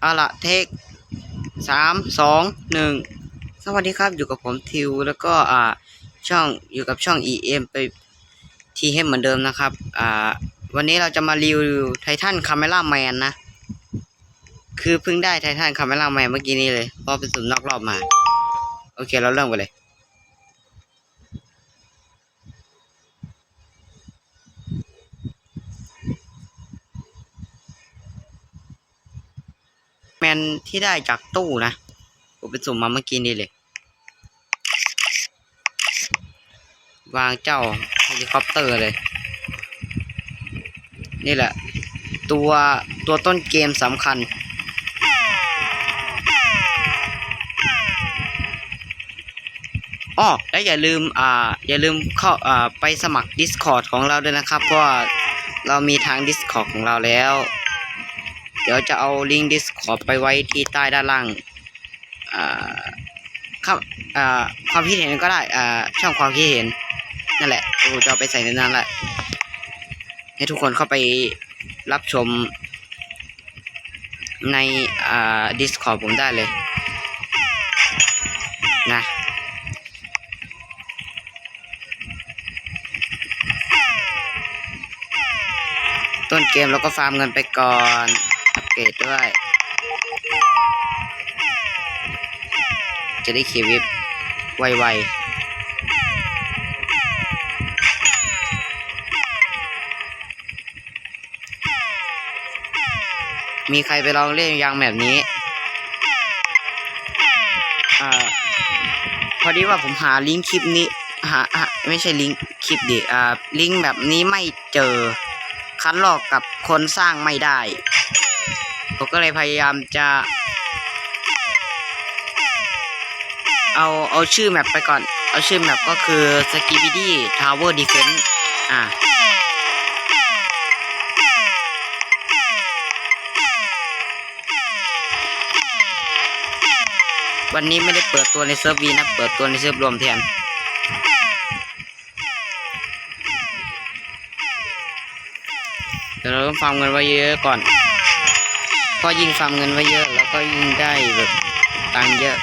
เอาละเทคสามสองหนึ่งสวัสดีครับอยู่กับผมทิว แล้วก็อ่าช่องอยู่กับช่อง EM ไปทีเฮเหมือนเดิมนะครับ อ่า วันนี้เราจะมารีวิวไททันคาเมล่าแมนนะ คือเพิ่งได้ไททันคาเมล่าแมนเมื่อกี้นี้เลยเพราะเป็นสุ่มนอกรอบมา โอเคเราเริ่มกันเลย นที่ได้จากตู้นะผมไปสุ่มมาเมื่อกี้นี้เลย วางเจ้าเฮลิคอปเตอร์เลย นี่แหละ ตัวตัวต้นเกมสำคัญ อ้อและอย่าลืม อ่า อย่าลืมเข้า อ่า ไปสมัคร Discord ของเราด้วยนะครับ เพราะว่าเรามีทาง Discord ของเราแล้ว เดี๋ยวจะเอาลิงก์ Discord ไปไว้ที่ใต้ด้านล่างครับอ่าความคิดเห็นก็ได้ช่องความคิดเห็น นั่นแหละโอ้จะไปใส่ในนั้นแหละให้ทุกคนเข้าไปรับชมในอ่า Discord ผมได้เลย นะต้นเกมเราก็ฟาร์มเงินไปก่อน เกรดด้วย จะได้เคลียร์ว็บไวๆ มีใครไปลองเล่นยังแบบนี้อ่าพอดีว่าผมหาลิงก์คลิปนี้หาหาไม่ใช่ลิงก์คลิปดิอ่าลิงก์แบบนี้ไม่เจอคัดลอกกับคนสร้างไม่ได้ ผมก็เลยพยายามจะ เอาเอาชื่อแมปไปก่อน เอาชื่อแมปก็คือ s k i b i d y Tower Defense อะวันนี้ไม่ได้เปิดตัวในเซิร์ฟวีนะ เปิดตัวในเซิร์ฟรวมแทน เดี๋ยวเราต้องฟาร์มเงินไว้เยอะก่อน เพราะยิ่งฟาร์มเงินไว้เยอะ แล้วก็ยิ่งได้แบบตังเยอะ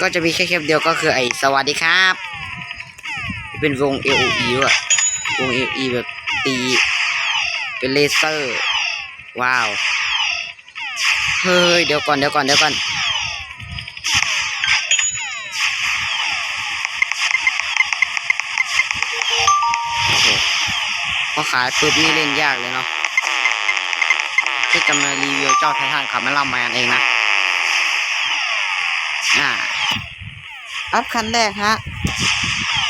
ก็จะมีแค่คลิปเดียวก็คือไอ้สวัสดีครับ เป็นวง AOE อะวง AOE แบบตี เป็นเลเซอร์ ว้าว เฮ้ย เดี๋ยวก่อน เดี๋ยวก่อน เดี๋ยวก่อน โอ้โห พอขายปุ๊บนี่เล่นยากเลยเนาะ ที่จะมารีวิวเจ้าไททันขับมาล่าแมนเองนะ อ่า อัพคันแรกฮะ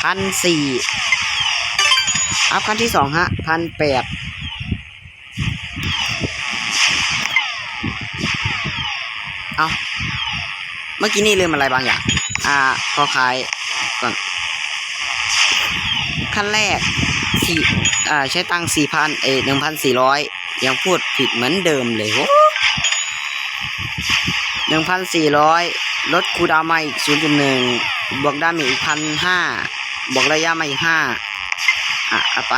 พันสี่ อัพคันที่สองฮะ พันแปด เอาเมื่อกี้นี่ลืมอะไรบางอย่าง อ่าขอขายก่อนขั้นแรกสี่อ่าใช้ตังค์สี่พันเอหนึ่งพันสี่ร้อยยังพูดผิดเหมือนเดิมเลยโว้หนึ่งพันสี่ร้อยลดคูดาวมาอีกศูนย์จุดหนึ่งบวกดามจอีกพันห้าบวกระยะมาอีกห้าอะเอาไป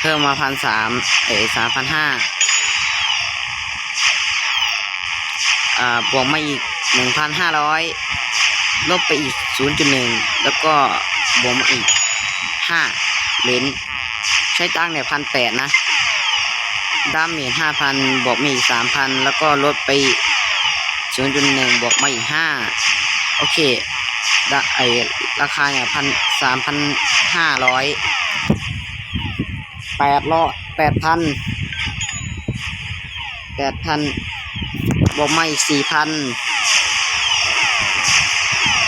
เพิ่มมาพันสามเอสามพันห้า อ่าบวกมาอีกหนึ่งพันห้าร้อยลบไปอีกศูนย์จุดหนึ่งแล้วก็บวกมาอีกห้าเลนใช้ตังเนี่ยพันแปดนะดามเมจห้าพันบวกมาอีกสามพันแล้วก็ลดไปศูนย์จุดหนึ่งบวกมาอีกห้าโอเคดไอราคาเนี่ยพันสามพันห้าร้อยแปดร้อยแปดพันแปดพัน บวกมาอีกสี่พัน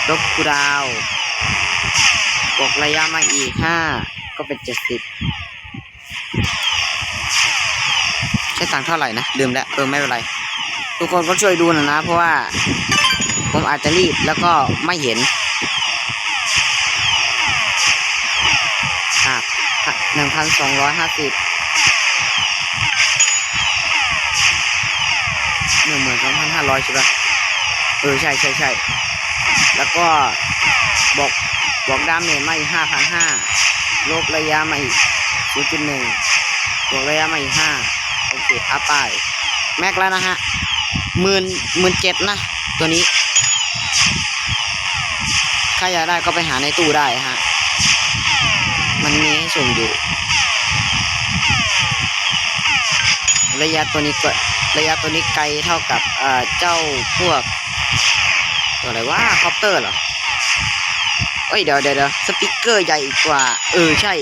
ลบคูดาวบวกระยะมาอีกห้าก็เป็นเจ็ดสิบใช้ตังค์เท่าไหร่นะลืมแล้วเออไม่เป็นไร ทุกคนก็ช่วยดูหนะนะ เพราะว่าผมอาจจะรีบแล้วก็ไม่เห็นอะหนึ่งพันสองร้อยห้าสิบ นึ่งหมื่นสองพันห้าร้อยใช่ปะเออใช่ใช่ใช่แล้วก็บอกบอกดาเมจมาอีกห้าพันห้าลบระยะมาอีกศูนย์จุดหนึ่งบวกระยะมาอีกห้าโอเคอัพไปแม็กแล้วนะฮะหมื่นหมื่นเจ็ดนะ ตัวนี้ใครอยากได้ก็ไปหาในตู้ได้ฮะ มันมีให้ส่งอยู่ ระยะตัวนี้ก็ระยะตัวนี้ไกลเท่ากับเจ้าพวกตัวอะไรว่าคอปเตอร์เหรอเอ้ยเดี๋ยวเดี๋ยวเดี๋ยวสปิเกอร์ใหญ่กว่า เออใช่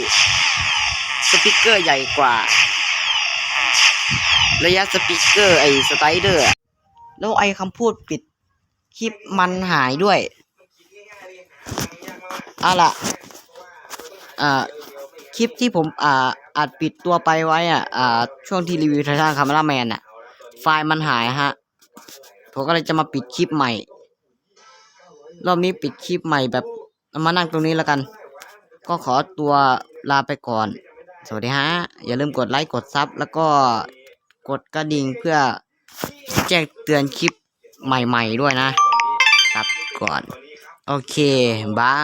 สปิเกอร์ใหญ่กว่า ระยะสปิเกอร์ไอสไตเดอร์แล้วไอคำพูดปิดคลิปมันหายด้วย เอาล่ะ อ่า ลิปที่ผมอ่าอัดปิดตัวไปไว้อะอ่าช่วงที่รีวิวไททันคาเมราแมนอะ ไฟล์มันหายฮะ ผมก็เลยจะมาปิดคลิปใหม่ รอบนี้ปิดคลิปใหม่แบบมานั่งตรงนี้แล้วกัน ก็ขอตัวลาไปก่อน สวัสดีฮะ อย่าลืมกดไลค์กดซับแล้วก็กดกระดิ่งเพื่อแจ้งเตือนคลิปใหม่ ๆ ด้วยนะครับก่อน โอเคบาย